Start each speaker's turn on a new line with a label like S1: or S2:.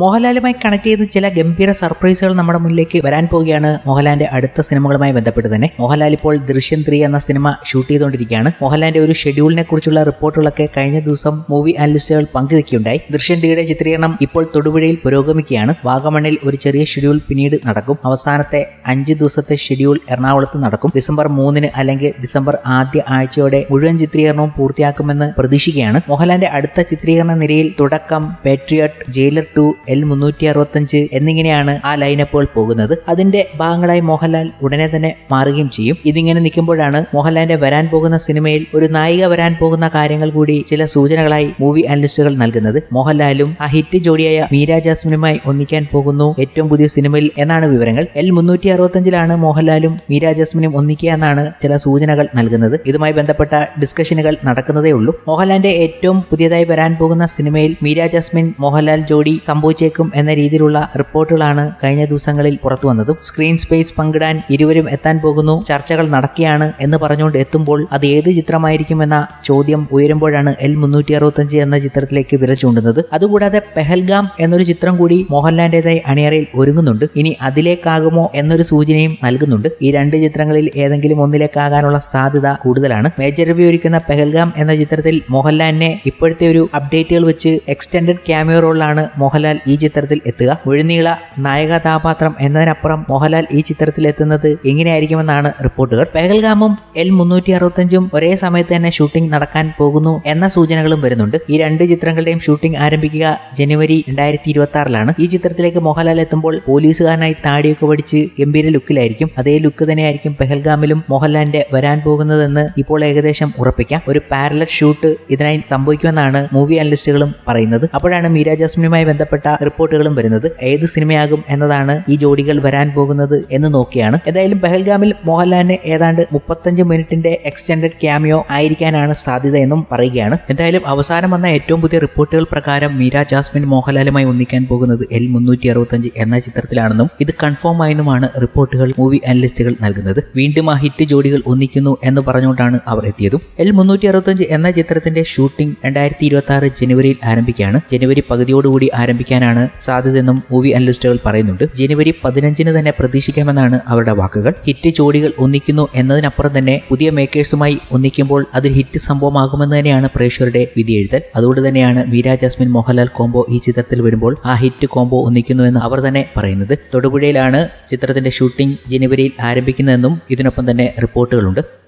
S1: മോഹൻലാലുമായി connect ചെയ്ത് ചില ഗംഭീര സർപ്രൈസുകൾ നമ്മുടെ മുന്നിലേക്ക് വരാൻ പോവുകയാണ്. മോഹൻലാലിന്റെ അടുത്ത സിനിമകളുമായി ബന്ധപ്പെട്ട് തന്നെ. മോഹൻലാൽ ഇപ്പോൾ ദൃശ്യം ത്രീ എന്ന സിനിമ ഷൂട്ട് ചെയ്തുകൊണ്ടിരിക്കുകയാണ്. മോഹൻലാലിന്റെ ഒരു ഷെഡ്യൂളിനെ കുറിച്ചുള്ള റിപ്പോർട്ടുകളൊക്കെ കഴിഞ്ഞ ദിവസം മൂവി അനലിസ്റ്റുകൾ പങ്കുവെക്കുകയുണ്ടായി. ദൃശ്യം ത്രീയുടെ ചിത്രീകരണം ഇപ്പോൾ തൊടുപുഴയിൽ പുരോഗമിക്കുകയാണ്. വാഗമണ്ണിൽ ഒരു ചെറിയ ഷെഡ്യൂൾ പിന്നീട് നടക്കും. അവസാനത്തെ അഞ്ച് ദിവസത്തെ ഷെഡ്യൂൾ എറണാകുളത്ത് നടക്കും. ഡിസംബർ മൂന്നിന് അല്ലെങ്കിൽ ഡിസംബർ ആദ്യ ആഴ്ചയോടെ മുഴുവൻ ചിത്രീകരണവും പൂർത്തിയാക്കുമെന്ന് പ്രതീക്ഷിക്കുകയാണ്. മോഹൻലാലിന്റെ അടുത്ത ചിത്രീകരണ നിരയിൽ തുടക്കം പാട്രിയട്ട് ജയിലർ ടു എൽ മുന്നൂറ്റി അറുപത്തഞ്ച് എന്നിങ്ങനെയാണ് ആ ലൈനപ്പുകൾ പോകുന്നത്. അതിന്റെ ഭാഗങ്ങളായി മോഹൻലാൽ ഉടനെ തന്നെ മാറുകയും ചെയ്യും. ഇതിങ്ങനെ നിൽക്കുമ്പോഴാണ് മോഹൻലാലിന്റെ വരാൻ പോകുന്ന സിനിമയിൽ ഒരു നായിക വരാൻ പോകുന്ന കാര്യങ്ങൾ കൂടി ചില സൂചനകളായി മൂവി അനലിസ്റ്റുകൾ നൽകുന്നത്. മോഹൻലാലും ആ ഹിറ്റ് ജോഡിയായ മീര ജാസ്മിനുമായി ഒന്നിക്കാൻ പോകുന്നു ഏറ്റവും പുതിയ സിനിമയിൽ എന്നാണ് വിവരങ്ങൾ. എൽ മുന്നൂറ്റി അറുപത്തഞ്ചിലാണ് മോഹൻലാലും മീര ജാസ്മിനും ഒന്നിക്കുക എന്നാണ് ചില സൂചനകൾ നൽകുന്നത്. ഇതുമായി ബന്ധപ്പെട്ട ഡിസ്കഷനുകൾ നടക്കുന്നതേ ഉള്ളൂ. മോഹൻലാലിന്റെ ഏറ്റവും പുതിയതായി വരാൻ പോകുന്ന സിനിമയിൽ മീര ജാസ്മിൻ മോഹൻലാൽ ജോഡി സംഭവിച്ചേക്കും എന്ന രീതിയിലുള്ള റിപ്പോർട്ടുകളാണ് കഴിഞ്ഞ ദിവസങ്ങളിൽ പുറത്തു വന്നതും. സ്ക്രീൻ സ്പേസ് പങ്കിടാൻ ഇരുവരും എത്താൻ പോകുന്നു. ചർച്ചകൾ നടക്കുകയാണ് എന്ന് പറഞ്ഞുകൊണ്ട് എത്തുമ്പോൾ അത് ഏത് ചിത്രമായിരിക്കുമെന്ന ചോദ്യം ഉയരുമ്പോഴാണ് എൽ മുന്നൂറ്റി അറുപത്തഞ്ച് എന്ന ചിത്രത്തിലേക്ക് വിരൽ ചൂണ്ടുന്നത്. അതുകൂടാതെ പെഹൽഗാം എന്നൊരു ചിത്രം കൂടി മോഹൻലാലിന്റേതായി അണിയറയിൽ ഒരുങ്ങുന്നുണ്ട്. ഇനി അതിലേക്കാകുമോ എന്നൊരു സൂചനയും നൽകുന്നുണ്ട്. ഈ രണ്ട് ചിത്രങ്ങളിൽ ഏതെങ്കിലും ഒന്നിലേക്കാകാനുള്ള സാധ്യത കൂടുതലാണ്. മേജർ റിവ്യൂ ഒരുക്കുന്ന പെഹൽഗാം എന്ന ചിത്രത്തിൽ മോഹൻലാലിനെ ഇപ്പോഴത്തെ ഒരു അപ്ഡേറ്റുകൾ വെച്ച് എക്സ്റ്റൻഡഡ് ക്യാമിയോ റോളിലാണ് മോഹൻലാൽ ഈ ചിത്രത്തിൽ എത്തുക. മുഴുനീള നായക കഥാപാത്രം എന്നതിനപ്പുറം മോഹൻലാൽ ഈ ചിത്രത്തിൽ എത്തുന്നത് എങ്ങനെയായിരിക്കുമെന്നാണ് റിപ്പോർട്ടുകൾ. പെഹൽഗാമും എൽ മുന്നൂറ്റി അറുപത്തഞ്ചും ഒരേ സമയത്ത് തന്നെ ഷൂട്ടിംഗ് നടക്കാൻ പോകുന്നു എന്ന സൂചനകളും വരുന്നുണ്ട്. ഈ രണ്ട് ചിത്രങ്ങളുടെയും ഷൂട്ടിംഗ് ആരംഭിക്കുക ജനുവരി രണ്ടായിരത്തി ഇരുപത്തി ആറിലാണ് ഈ ചിത്രത്തിലേക്ക് മോഹൻലാൽ എത്തുമ്പോൾ പോലീസുകാരനായി താടിയൊക്കെ പഠിച്ച് ഗംഭീര ലുക്കിലായിരിക്കും. അതേ ലുക്ക് തന്നെയായിരിക്കും പെഹൽഗാമിലും മോഹൻലാലിന്റെ വരാൻ പോകുന്നതെന്ന് ഇപ്പോൾ ഏകദേശം ഉറപ്പിക്കാം. ഒരു പാരലൽ ഷൂട്ട് ഇതിനായി സംഭവിക്കുമെന്നാണ് മൂവി അനലിസ്റ്റുകളും പറയുന്നത്. അപ്പോഴാണ് മീര ജാസ്മിനുമായി ബന്ധപ്പെട്ട റിപ്പോർട്ടുകളും വരുന്നത്. ഏത് സിനിമയാകും എന്നതാണ് ഈ ജോഡികൾ വരാൻ പോകുന്നത് എന്ന് നോക്കിയാണ്. ഏതായാലും പെഹൽഗാമിൽ മോഹൻലാലിന് ഏതാണ്ട് മുപ്പത്തഞ്ച് മിനിറ്റിന്റെ എക്സ്റ്റൻഡഡ് ക്യാമിയോ ആയിരിക്കാനാണ് സാധ്യത എന്നും പറയുകയാണ്. എന്തായാലും അവസാനം വന്ന ഏറ്റവും പുതിയ റിപ്പോർട്ടുകൾ പ്രകാരം മീര ജാസ്മിൻ മോഹൻലാലുമായി ഒന്നിക്കാൻ പോകുന്നത് എൽ മുന്നൂറ്റി അറുപത്തഞ്ച് എന്ന ചിത്രത്തിലാണെന്നും ഇത് കൺഫേം ആയെന്നുമാണ് റിപ്പോർട്ടുകൾ മൂവി അനലിസ്റ്റുകൾ നൽകുന്നത്. വീണ്ടും ആ ഹിറ്റ് ജോഡികൾ ഒന്നിക്കുന്നു എന്ന് പറഞ്ഞുകൊണ്ടാണ് അവർ എത്തിയതും. എൽ മുന്നൂറ്റി അറുപത്തഞ്ച് എന്ന ചിത്രത്തിന്റെ ഷൂട്ടിംഗ് രണ്ടായിരത്തി ഇരുപത്തി ആറ് ജനുവരിയിൽ ആരംഭിക്കുകയാണ്. ജനുവരി പകുതിയോടുകൂടി ആരംഭിക്കാനാണ് സാധ്യതയെന്നും മൂവി അനലിസ്റ്റുകൾ പറയുന്നുണ്ട്. ജനുവരി പതിനഞ്ചിന് തന്നെ പ്രതീക്ഷിക്കാമെന്നാണ് അവരുടെ വാക്കുകൾ. ഹിറ്റ് ജോഡികൾ ഒന്നിക്കുന്നു എന്നതിനപ്പുറം തന്നെ പുതിയ മേക്കേഴ്സുമായി ഒന്നിക്കുമ്പോൾ അതിൽ ഹിറ്റ് സംഭവമാകുമെന്ന് തന്നെയാണ് പ്രേക്ഷകരുടെ വിധിയെഴുതൽ അതുകൊണ്ട് തന്നെയാണ് മീര ജാസ്മിൻ മോഹൻലാൽ കോംബോ ഈ ചിത്രത്തിൽ വരുമ്പോൾ ആ ഹിറ്റ് കോംബോ ഒന്നിക്കുന്നു എന്ന് അവർ തന്നെ പറയുന്നത്. തൊടുപുഴയിലാണ് ചിത്രത്തിന്റെ ഷൂട്ടിംഗ് ജനുവരിയിൽ ആരംഭിക്കുന്നതെന്നും ഇതിനൊപ്പം തന്നെ റിപ്പോർട്ടുകളുണ്ട്.